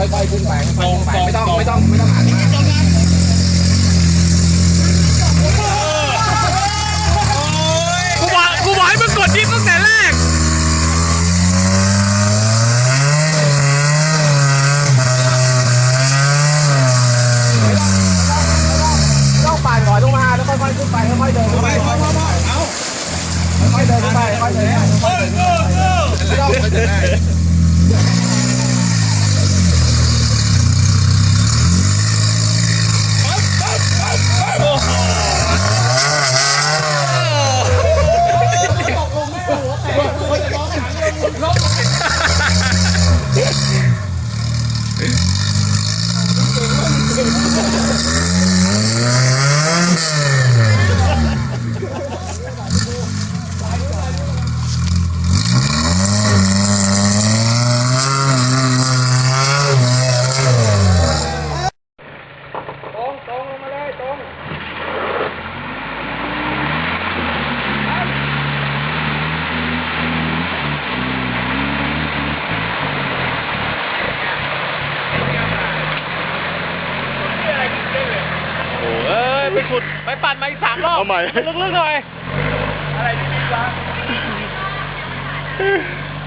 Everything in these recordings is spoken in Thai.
ค่อยค่อยค่อยขึ้นไปค่อยๆขึ้นไปไม่ต้องไม่ต้องไม่ต้องหันมากกูบอกกูบอกให้มึงกดดิฟตั้งแต่แรกต้องปาดก่อนลงมาแล้วค่อยๆขึ้นไปค่อยๆเดินขึ้นไปค่อยๆเดินขึ้นไปค่อยๆเดินขึ้นไป ขุดไปปั่นมาอีกสามรอบเอาใหม่ ลึกๆหน่อย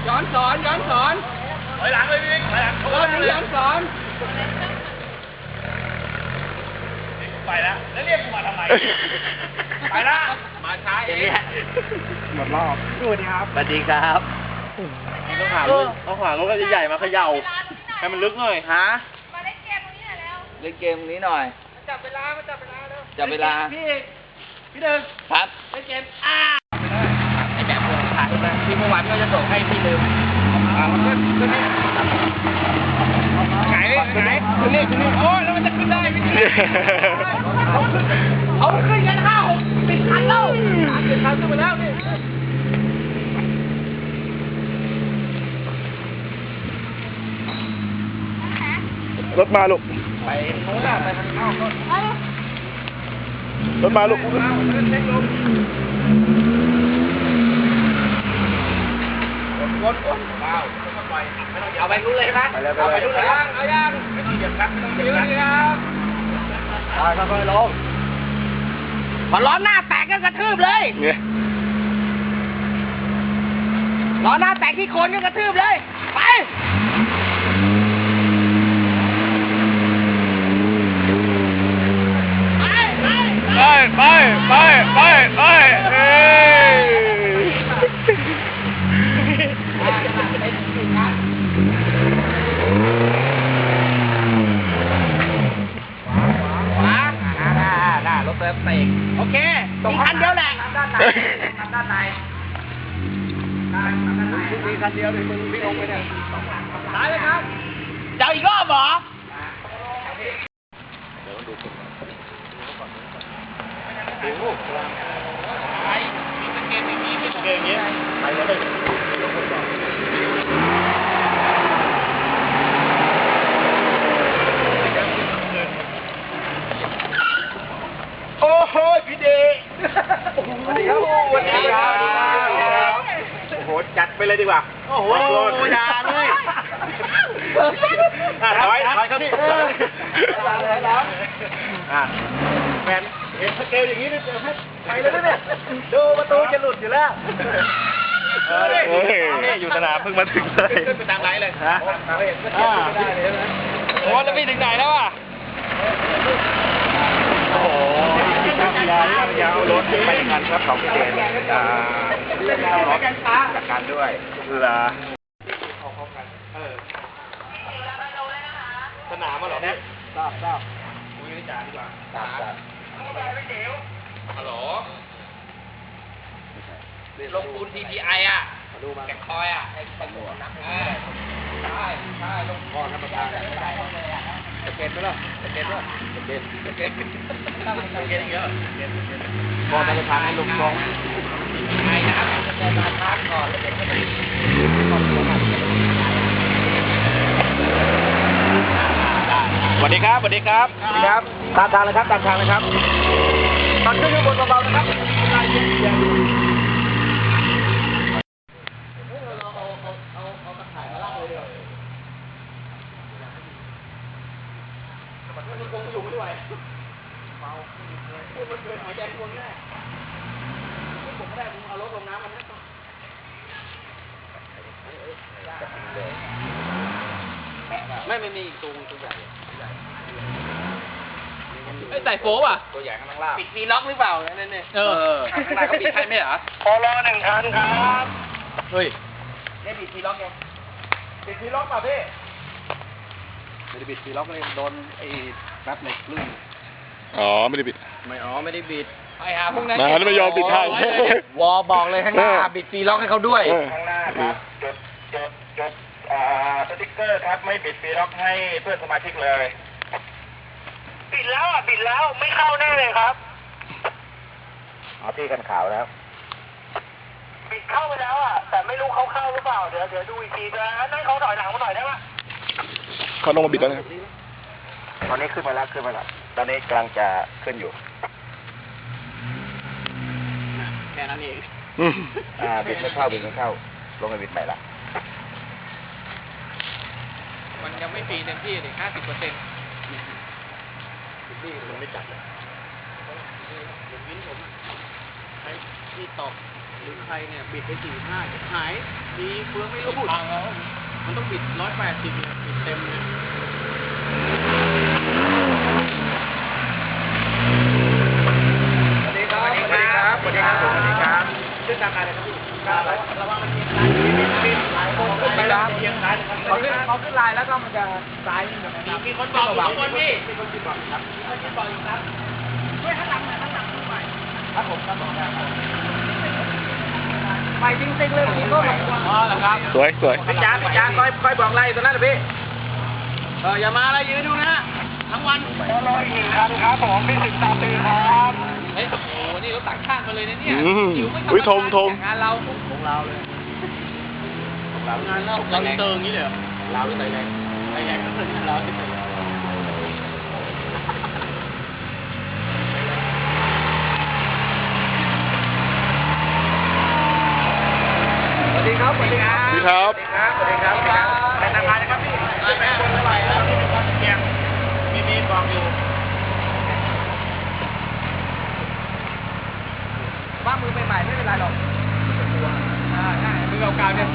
ย้อนสอนย้อนสอนถอยหลังเลยพี่ถอยหลังรอบนี้ย้อนสอนไปแล้วแล้วเรียกกูมาทำไม ไปละมาช้าเองหมดรอบสวัสดีครับสวัสดีครับต้องหารถต้องหารถก็ใหญ่ๆมาเขย่า ให้มันลึกหน่อยฮะมาเล่นเกมตรงนี้หน่อยแล้ว เล่นเกมนี้หน่อยจับเวลา มาจับเวลาแล้ว จับเวลา พี่พี่เดินครับเล่นเกมอ้าไอแบบโครงถ่ายมาที่เมื่อวานก็จะส่งให้พี่ลืมอ่าขึ้นขึ้นนี่ไหนไหนขึ้นนี่ขึ้นนี่โอ้ยแล้วมันจะขึ้นได้ไหมเนี่ยเขาขึ้นกันห้าหกสิบคันแล้วขึ้นทางขึ้นมาแล้วนี่รถมาลูกไปโน้นอะไปทางนอกก็ รถมาลูกเอาเล่นเล็กลงกดก่องไปไม่ต้องเอาไปรู้เลยใช่ไหมไปเลยไปเอาเลไปยรู้เลยยังเอายังไม่ต้องเหยียบครับไม่ต้องเหยียบครับไปค่อยๆลงพอล้อหน้าแตกก็กระทืบเลยล้อหน้าแตกที่โคนก็กระทืบเลย ไป ไปไปไปไปเอ้ยขวาน่าน่ารถเติมเตกโอเคมีคันเดียวแหละด้านในด้านในมีคันเดียวเลยมึงไม่ลงไปเนี่ยซ้ายเลยครับจะเอาอีกรอบเหรอ เกม อย่างนี้ไปเลยโอ้โหพี่เดชสวัสดีครับสวัสดีครับโอ้โหจัดไปเลยดีกว่า โอ้โหย่าเลยถอยถอยครับพี่แมน ห็นสเกลอย่างนี้นี่เดี๋ยวให้ไปเลยนะเนี่ยดูประตูจะหลุดอยู่แล้วเฮ้ยนี่อยู่สนามเพิ่งมาถึงเลยขึ้นไปตามไลน์เลยฮะอ่าไม่ได้เลยนะโอ้แล้วพี่ถึงไหนแล้วอะโอ้โหยาวยาวรถไปงานครับของพี่เดชอ่าเรื่องรถจัดการด้วยเหรอสนามมาหรอเนี่ยทราบทราบคุยกับจ่าดีกว่าทราบทราบ ฮัลโหลลงปูน TPI อะแกะคอยอะไอ้ตำรวจเออใช่ใช่ลงคอธรรมดาจะเก็ตไหมล่ะจะเก็ตป่ะจะเก็ตจะเก็ตจะเก็ตอีกเยอะพอธนาคารให้ลงกองไอ้นะครับจะเดินมาทักก่อนแล้วเดี๋ยวจะไป สวัสดีครับสวัสดีครับครับ ตามทางเลยครับ ตามทางเลยครับตอนขึ้นข้างบนเบาๆนะครับลายเย็นๆไม่ไม่มีตูงตัวใหญ่ ไอ้ใส่โฟมอะ ตัวใหญ่ข้างล่างปิดมีล็อกหรือเปล่านั่นเนี่ยเออข้างในก็ปิดใช่ไหมเหรอพอรอหนึ่งคันครับเฮ้ยได้ปิดมีล็อกยังปิดทีล็อกป่ะพี่ไม่ได้บิดทีล็อกเลยโดนไอ้แป๊บเหล็กลื่นอ๋อไม่ได้บิด ไม่อ๋อไม่ได้บิดไอ้หาพวกนั้นมาแล้วไม่ยอมปิดให้วอบอกเลยข้างหน้าเออปิดฟรีล็อกให้เขาด้วยเออข้างหน้าครับจดจดจดอ่าสติ๊กเกอร์ครับไม่ปิดฟรีล็อกให้เพื่อนสมาชิกเลยปิ ดแล้วอะปิดแล้วไม่เข้าแน่เลยครับอ๋อพี่กันขาวแล้วปิดเข้าไปแล้วอะแต่ไม่รู้เขาเข้าหรือเปล่าเดี๋ยวเดี๋ยวดูอีกทีนะนั่นเขาถอยหลังมาหน่อยได้ปะเขาลงมาบิดแล้วนะครับตอนนี้ขึ้นมาแล้วขึ้นมาแล้วตอนนี้กำลังจะขึ้นอยู่แค่นั้นเองอืมอ่าบิดไม่เข้าบิดไม่เข้า ลงไปบิดใหม่ละมันยังไม่ฟรีเต็มที่เลยห้าสิบเปอร์เซ็นต์ นี่มันไม่จัดเลยใครที่ตกหรือใครเนี่ยบิดไปสี่ห้าหายดีเฟืองไม่รู้มันต้องบิดร้อยแปดสิบเนี่ยบิดเต็มเลยสวัสดีครับ สวัสดีครับ สวัสดีครับสวัสดีครับชื่อทางการอะไรครับพี่ครับระวังมันเคนขึ้นไลนะครับเขาขึ้นเขาขึ้นลายแล้วก็มันจะซ้ายนิดนึงนะครับมีคนบอกอยู่ข้างบนพี่มีคนคิดบอกครับมีคนคิดบอกอยู่ครับช่วยข้างหลังหน่อยข้างหลังดูหน่อยครับผมครับผมครับไปจริงๆเลยพี่ก็แบบอ๋อเหรอครับสวยสวยพี่จ้าพี่จ้าคอยคอยบอกไล่ตัวนั้นนะพี่เอออย่ามาอะไรยืนดูนะทั้งวันรออีกหนึ่งคันครับผมพี่สิบตามตีครับเฮ้ยโอ้โหนี่รถต่างชาติมาเลยนะเนี่ยอืมจิ๋วไม่ธรรอุ้ยดาทมทมงานเราของเราเลย nó lẫn tương với liền lợn với tùy đèn tùy đèn nó sinh lợn với tùy đi khóc đi khóc. Đi khóc. Đi khóc đi khóc. Đi khóc? าๆเนี่ย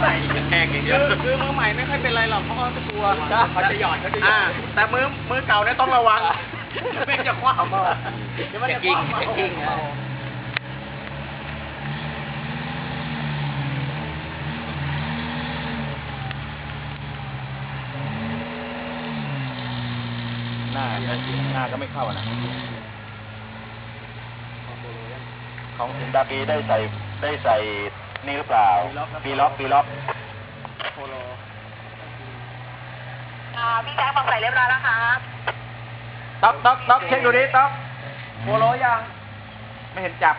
ใส่แห้งอย่างเดียวคือมือใหม่ไม่ค่อยเป็นไรหรอกเพราะเขาจะกลัวเขาจะหยอดเขาจะหยออ่าดแต่มือมือเก่าเนี่ยต้องระวังไม่จะคว้าเอาเดี๋ยวมันจะคว้าเอาจะกิ้งนะหน้าหน้าก็ไม่เข้านะของสินดาบีได้ใส่ได้ใส่ นี่หรือเปล่า ปีล็อกปีล็อกอ่าพี่แจ๊คบอกใส่เรียบร้อยแล้วครับต๊อกต๊อกต๊อกเช็คดูดิต๊อกโปโลยัง ไม่เห็นจับ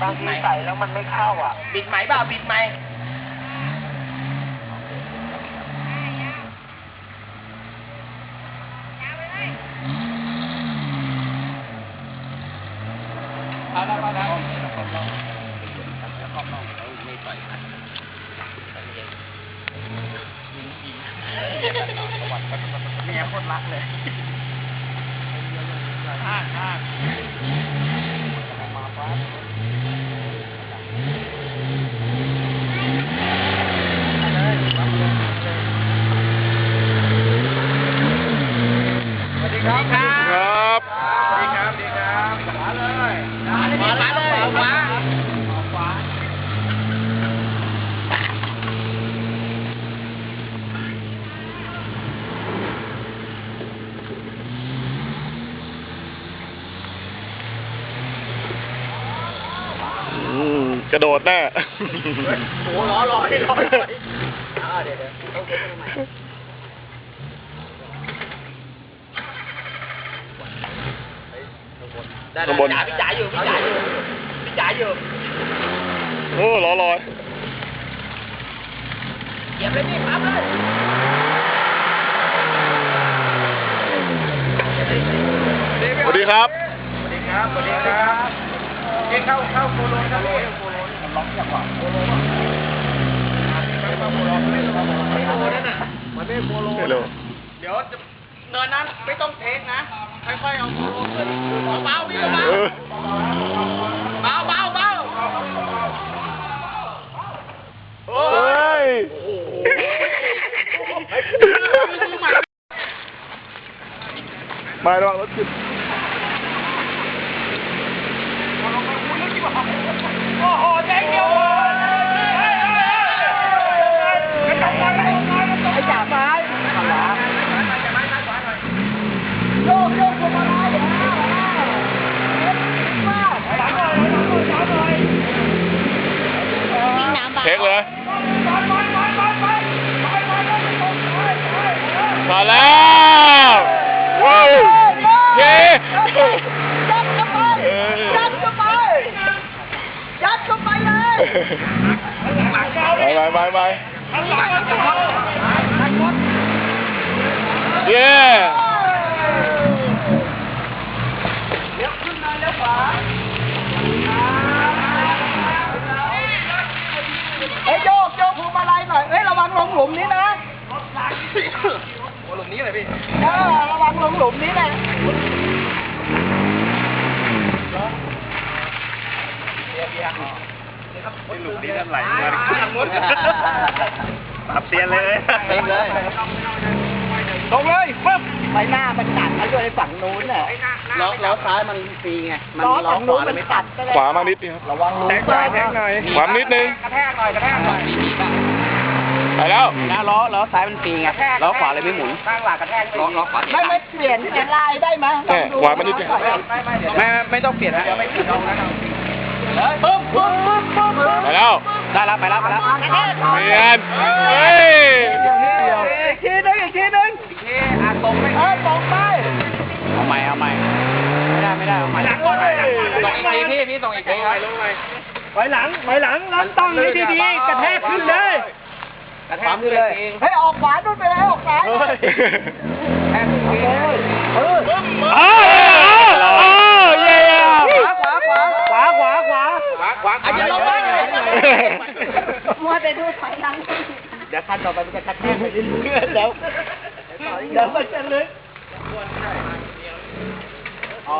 บางทีใส่แล้วมันไม่เข้าอะ บิดไหมเปล่าบิดไหมเอาแล้วเอาแล้ว เมียโคตรรักเลย ห้างห้าง สวัสดีครับ ครับ สวัสดีครับ สวัสดีครับ มาเลย มาเลยมาเลยมา ส กระโดดแน่โอ้ล้อลอยล้อลอยอ่าเดี๋ยวเดี๋ยวต้องเช็คให้ใหม่ได้ข้างบนจ๋าพี่จ๋าอยู่พี่จ๋าอยู่พี่จ๋าอยู่โอ้ล้อลอยเหยียบเลยพี่ปั๊บเลยสวัสดีครับ สวัสดีครับ สวัสดีครับกินเข้าเข้าโคโลนครับพี่โคโลนมันล็อกจังหวะโคโลนเข้าโคโลนไม่รู้ไม่รู้นั่นน่ะมันไม่โคโลนไม่รู้เดี๋ยวจะเนินนั้นไม่ต้องเทคนะค่อยๆเอาโคโลเกินเบาๆพี่เบาเออเบาเบาเบาเฮ้ยไม่ระวังรถขึ้น วิ่งน้ำเบาเทคเลยมาแล้วว้าวเย้ยัดเข้าไปยัดเข้าไปยัดเข้าไปเลยไปไปไปไปเย้ เลี้ยวขึ้นมาเลี้ยวขวาเอ้ยโยกโยกพวงมาลัยหน่อย เอ้ยระวังลงหลุมนี้นะ โอ้หลุมนี้ เลยพี่เออระวังลงหลุมนี้นะไม่หลุดนี้นั่นไหลมาปรับเตียนเลยเต็มเลยตรงเลยปึ๊บไปหน้ามันตัดมาด้วยฝั่งนู้นน่ะล้อล้อซ้ายมันฟรีไงมันล้อฝั่งขนู้นวามันไม่ตัดขวามานิดนึงครับระวังหลุมแทงหน่อยแทงหน่อยขวานิดนึงกระแทกหน่อยกระแทกหน่อย ไปแล้วนะล้อล้อซ้ายมันฟรีไงล้อขวาเลยไม่หมุนข้างหลังกระแทกล้อล้อขวาไม่ไม่เปลี่ยนเปลี่ยนลายได้ไหมแน่ขวามานิดนึงไม่ไม่ไม่เดี๋ยวไม่ไม่ไม่ต้องเปลี่ยนนะไม่ผิดเอาแล้วปึ๊บปึ๊บปึ๊บปึ๊บปึ๊บไปแล้วได้แล้วไปแล้วไปแล้วกระแทกหน่อยเปลี่ยนเฮ้ยอีกทีนึงอีกทีนึงอีกทีอะตรงไปเออตรงไปเอาใหม่เอาใหม่ไม่ได้ไม่ได้เอาใหม่หลังก่อนหน่อยหลังก่อนส่งอีกทีพี่พี่ส่งอีกทีครับไว้หลังไว้หลังรับตั้งให้ดีๆกระแทกขึ้นเลย กระแทกขึ้นเลย เฮ้ยออกขวานู่นไปเลยออกซ้ายนู่นแทกขึ้นเลยเอออ้าวอ้าวอ้าวเย้ขวาขวาขวาขวาขวาขวาขวาอะอย่าลงมาอย่าลงมามัวแต่ดูถอยหลังเดี๋ยวขั้นต่อไปมันจะกระแทกไปเรื่อยๆเดี๋ยวเดี๋ยวมันจะลึกอ๋อ